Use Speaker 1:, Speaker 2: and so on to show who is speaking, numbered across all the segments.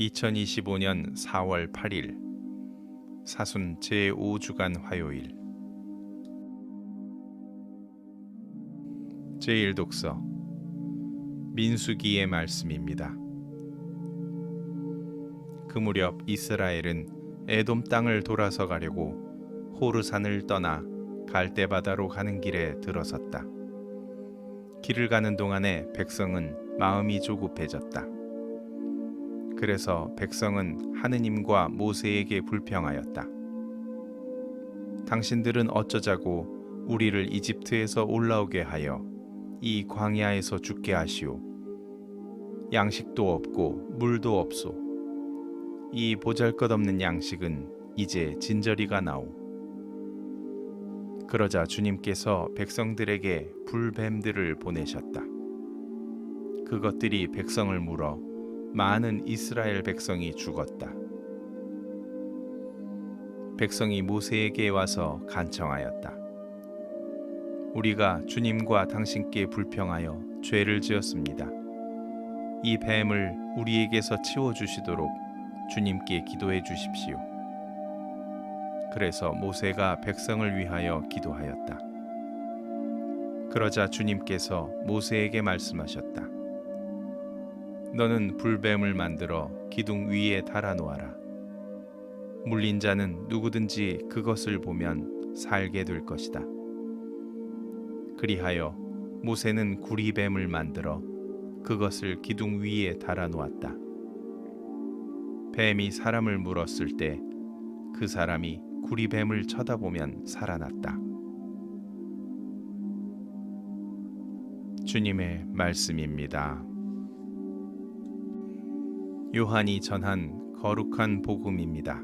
Speaker 1: 2025년 4월 8일 사순 제5주간 화요일 제1독서 민수기의 말씀입니다. 그 무렵 이스라엘은 에돔 땅을 돌아서 가려고 호르산을 떠나 갈대바다로 가는 길에 들어섰다. 길을 가는 동안에 백성은 마음이 조급해졌다. 그래서 백성은 하느님과 모세에게 불평하였다. 당신들은 어쩌자고 우리를 이집트에서 올라오게 하여 이 광야에서 죽게 하시오. 양식도 없고 물도 없소. 이 보잘것없는 양식은 이제 진저리가 나오. 그러자 주님께서 백성들에게 불뱀들을 보내셨다. 그것들이 백성을 물어 많은 이스라엘 백성이 죽었다. 백성이 모세에게 와서 간청하였다. 우리가 주님과 당신께 불평하여 죄를 지었습니다. 이 뱀을 우리에게서 치워 주시도록 주님께 기도해 주십시오. 그래서 모세가 백성을 위하여 기도하였다. 그러자 주님께서 모세에게 말씀하셨다. 너는 불뱀을 만들어 기둥 위에 달아 놓아라. 물린 자는 누구든지 그것을 보면 살게 될 것이다. 그리하여 모세는 구리뱀을 만들어 그것을 기둥 위에 달아 놓았다. 뱀이 사람을 물었을 때 그 사람이 구리뱀을 쳐다보면 살아났다. 주님의 말씀입니다. 요한이 전한 거룩한 복음입니다.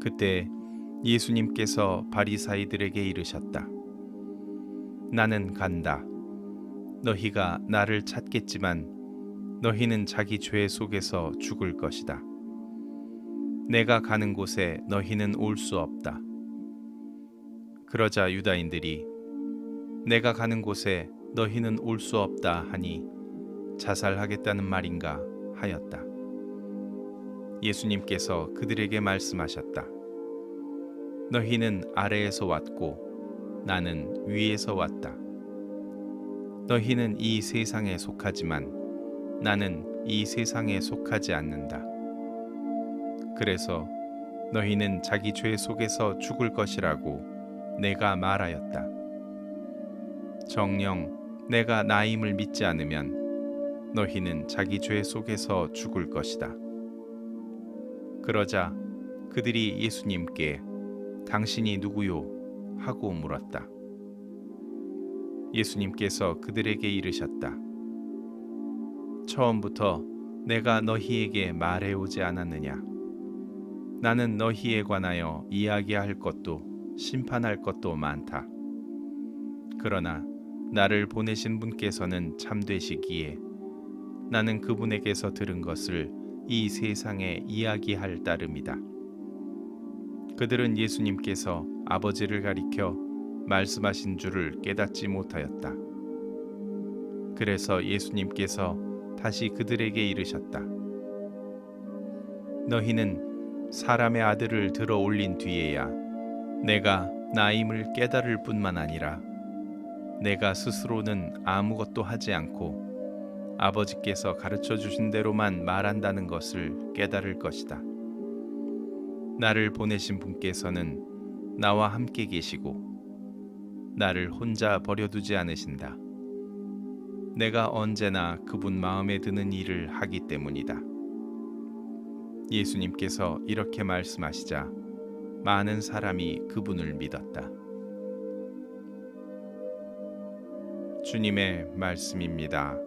Speaker 1: 그때 예수님께서 바리사이들에게 이르셨다. 나는 간다. 너희가 나를 찾겠지만 너희는 자기 죄 속에서 죽을 것이다. 내가 가는 곳에 너희는 올 수 없다. 그러자 유다인들이 내가 가는 곳에 너희는 올 수 없다 하니 자살하겠다는 말인가 하였다. 예수님께서 그들에게 말씀하셨다. 너희는 아래에서 왔고 나는 위에서 왔다. 너희는 이 세상에 속하지만 나는 이 세상에 속하지 않는다. 그래서 너희는 자기 죄 속에서 죽을 것이라고 내가 말하였다. 정령 내가 나임을 믿지 않으면 너희는 자기 죄 속에서 죽을 것이다. 그러자 그들이 예수님께 당신이 누구요? 하고 물었다. 예수님께서 그들에게 이르셨다. 처음부터 내가 너희에게 말해오지 않았느냐? 나는 너희에 관하여 이야기할 것도 심판할 것도 많다. 그러나 나를 보내신 분께서는 참되시기에 나는 그분에게서 들은 것을 이 세상에 이야기할 따름이다. 그들은 예수님께서 아버지를 가리켜 말씀하신 줄을 깨닫지 못하였다. 그래서 예수님께서 다시 그들에게 이르셨다. 너희는 사람의 아들을 들어 올린 뒤에야 내가 나임을 깨달을 뿐만 아니라 내가 스스로는 아무것도 하지 않고 아버지께서 가르쳐 주신 대로만 말한다는 것을 깨달을 것이다. 나를 보내신 분께서는 나와 함께 계시고 나를 혼자 버려두지 않으신다. 내가 언제나 그분 마음에 드는 일을 하기 때문이다. 예수님께서 이렇게 말씀하시자 많은 사람이 그분을 믿었다. 주님의 말씀입니다.